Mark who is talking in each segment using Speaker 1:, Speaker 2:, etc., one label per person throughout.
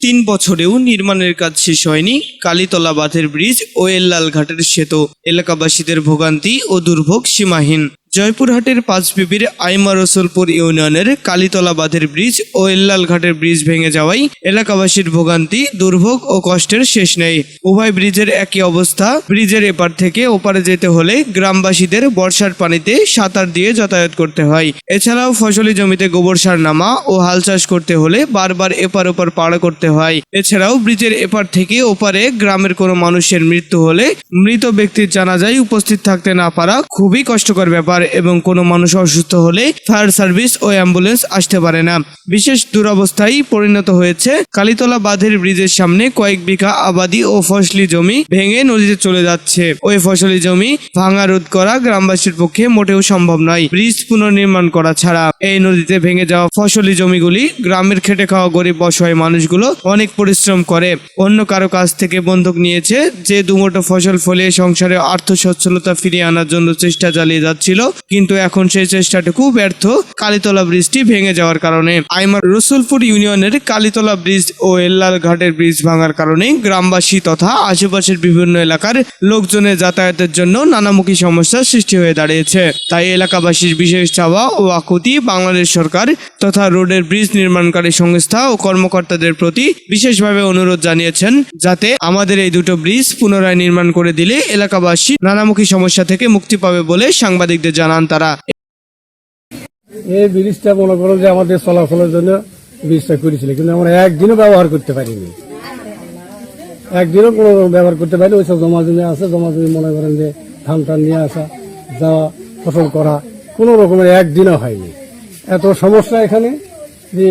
Speaker 1: তিন বছরেও নির্মাণের কাজ শেষ হয়নি। কালীতলা বাঁধের ব্রিজ ও এল্লাল ঘাটের সেতু। এলাকাবাসীদের ভোগান্তি ও দুর্ভোগ সীমাহীন। জয়পুরহাটের পাঁচবিবির আইমা রসুলপুর ইউনিয়নের কালীতলা বাঁধের ব্রিজ ও এল্লাল ঘাটের ব্রিজ ভেঙে যাওয়ায় এলাকাবাসীর ভোগান্তি, দুর্ভোগ ও কষ্টের শেষ নেই। উভয় ব্রিজের একই অবস্থা। ব্রিজের এপার থেকে ওপারে যেতে হলে গ্রামবাসীদের বর্ষার পানিতে সাঁতার দিয়ে যাতায়াত করতে হয়। এছাড়াও ফসলি জমিতে গোবর সার নামা ও হাল চাষ করতে হলে বারবার এপার ওপার পাড়া করতে হয়। এছাড়াও ব্রিজের এপার থেকে ওপারে গ্রামের কোনো মানুষের মৃত্যু হলে মৃত ব্যক্তির জানাজায় উপস্থিত থাকতে না পারা খুবই কষ্টকর ব্যাপার। এবং কোনো মানুষ অসুস্থ হলে ফায়ার সার্ভিস ও অ্যাম্বুলেন্স আসতে পারে না। বিশেষ দুরবস্থায় পরিণত হয়েছে কালীতলা বাঁধের ব্রিজের সামনে কয়েক বিঘা আবাদি ও ফসলি জমি ভেঙে নদীতে চলে যাচ্ছে। ওই ফসলি জমি ভাঙা রোধ করা গ্রামবাসীর পক্ষে মোটেও সম্ভব নয়। ব্রিজ পুনর্নির্মাণ করা ছাড়া এই নদীতে ভেঙে যাওয়া ফসলি জমিগুলি গ্রামের খেটে খাওয়া গরিব অসহায় মানুষগুলো অনেক পরিশ্রম করে। অন্য কারও কাছ থেকে বন্ধক নিয়েছে যে দুমোটো ফসল ফলিয়ে সংসারে আর্থ সচ্ছলতা ফিরিয়ে আনার জন্য চেষ্টা চালিয়ে যাচ্ছিল। কিন্তু এখন সেই চেষ্টাটুকু ব্যর্থ কালীতলা ব্রিজটি ভেঙে যাওয়ার কারণে। আইমার রসুলপুর ইউনিয়নের কালীতলা ব্রিজ ও এল্লাল ঘাটের ব্রিজ ভাঙার কারণে গ্রামবাসী তথা আশেপাশের বিভিন্ন এলাকার লোকজনের যাতায়াতের জন্য নানামুখী সমস্যার সৃষ্টি হয়ে দাঁড়িয়েছে। তাই এলাকাবাসীর বিশেষ চাওয়া ও আকুতি বাংলাদেশ সরকার তথা রোডের ব্রিজ নির্মাণকারী সংস্থা ও কর্মকর্তাদের প্রতি বিশেষভাবে অনুরোধ জানিয়েছেন যাতে আমাদের এই দুটো ব্রিজ পুনরায় নির্মাণ করে দিলে এলাকাবাসী নানামুখী সমস্যা থেকে মুক্তি পাবে বলে সাংবাদিকদের জানান তারা।
Speaker 2: এই ব্রিজটা মনে করো যে আমাদের চলাচলের জন্য ব্রিজটা করেছিল, কিন্তু আমরা একদিনও ব্যবহার করতে পারিনি। একদিনও কোনো ব্যবহার করতে পারিনি ওইসব জমা জমি আছে জমা জমি মনে করেন যে ধান টান নিয়ে আসা, যাওয়া, ফসল করা, কোনো রকমের একদিনও হয়নি। এত সমস্যা এখানে যে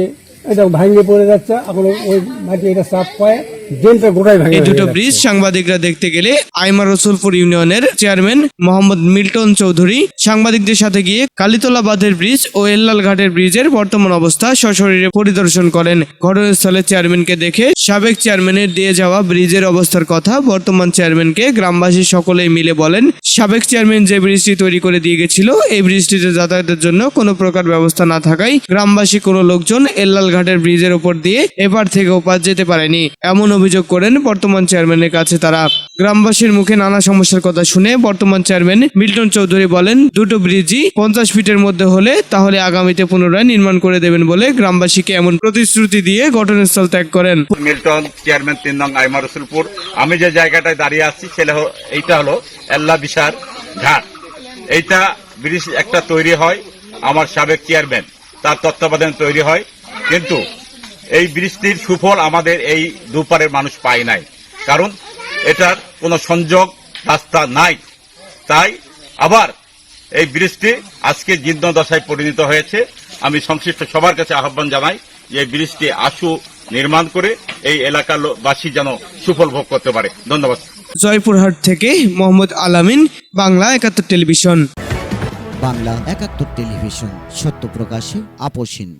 Speaker 2: এটা ভাঙে পড়ে যাচ্ছে এখন ওই মাটি এটা চাপ পায় ড্রেনটা গোটাই ভাঙে
Speaker 1: এই দুটো
Speaker 2: ভেঙে যাচ্ছে।
Speaker 1: ব্রিজ সাংবাদিকরা দেখতে গেলে আইমা রসুলপুর ইউনিয়নের চেয়ারম্যান মোহাম্মদ মিল্টন চৌধুরী সাংবাদিকদের সাথে গিয়ে কালীতলা বাঁধের ব্রিজ ও এল্লাল ঘাটের ব্রিজের বর্তমান অবস্থা সশরীরে পরিদর্শন করেন ঘটনাস্থলে চেয়ারম্যানকে দেখে সাবেক চেয়ারম্যানের দিয়ে যাওয়া ব্রিজের অবস্থার কথা বর্তমান চেয়ারম্যানকে গ্রামবাসী সকলেই মিলে বলেন সাবেক চেয়ারম্যান যে ব্রিজটি তৈরি করে দিয়ে গেছিল এই ব্রিজটিতে যাতায়াতের জন্য কোনো প্রকার ব্যবস্থা না থাকায় গ্রামবাসী কোনো লোকজন এল্লাল ঘাটের ব্রিজের ওপর দিয়ে এপার থেকে ওপার যেতে পারেনি এমন অভিযোগ করেন, বর্তমান চেয়ারম্যানের কাছে তারা গ্রামবাসীর মুখে নানা সমস্যার কথা শুনে বর্তমান চেয়ারম্যান মিল্টন চৌধুরী বলেন, দুটো ব্রিজই পঞ্চাশ ফিটের মধ্যে হলে তাহলে আগামীতে পুনরায় নির্মাণ করে দেবেন বলে গ্রামবাসীকে এমন প্রতিশ্রুতি দিয়ে ঘটনাস্থল ত্যাগ করেন।
Speaker 3: মিল্টন চেয়ারম্যান তিন নং আইমা রসুলপুর আমি যে জায়গাটায় দাঁড়িয়ে আছি হলো এইটা হলো এল্লা বিশার ঘাট। এইটা ব্রিজ একটা তৈরি হয়, আমার সাবেক চেয়ারম্যান, তার তত্ত্বাবধানে তৈরি হয়। কিন্তু এই বৃষ্টির সুফল আমাদের এই দুপারের মানুষ পায় নাই। কারণ এটার কোনো সংযোগ রাস্তা নাই। তাই আবার এই বৃষ্টি আজকে জীর্ণ দশায় পরিণত হয়েছে। আমি সংশ্লিষ্ট সবার কাছে আহ্বান জানাই যে এই ব্রিজটি আশু নির্মাণ করে এই এলাকার বাসী যেন সুফল ভোগ করতে পারে। ধন্যবাদ।
Speaker 1: জয়পুরহাট থেকে মোহাম্মদ আলামিন বাংলা একাত্তর টেলিভিশন।
Speaker 4: বাংলা একাত্তর টেলিভিশন সত্য প্রকাশে আপোষহীন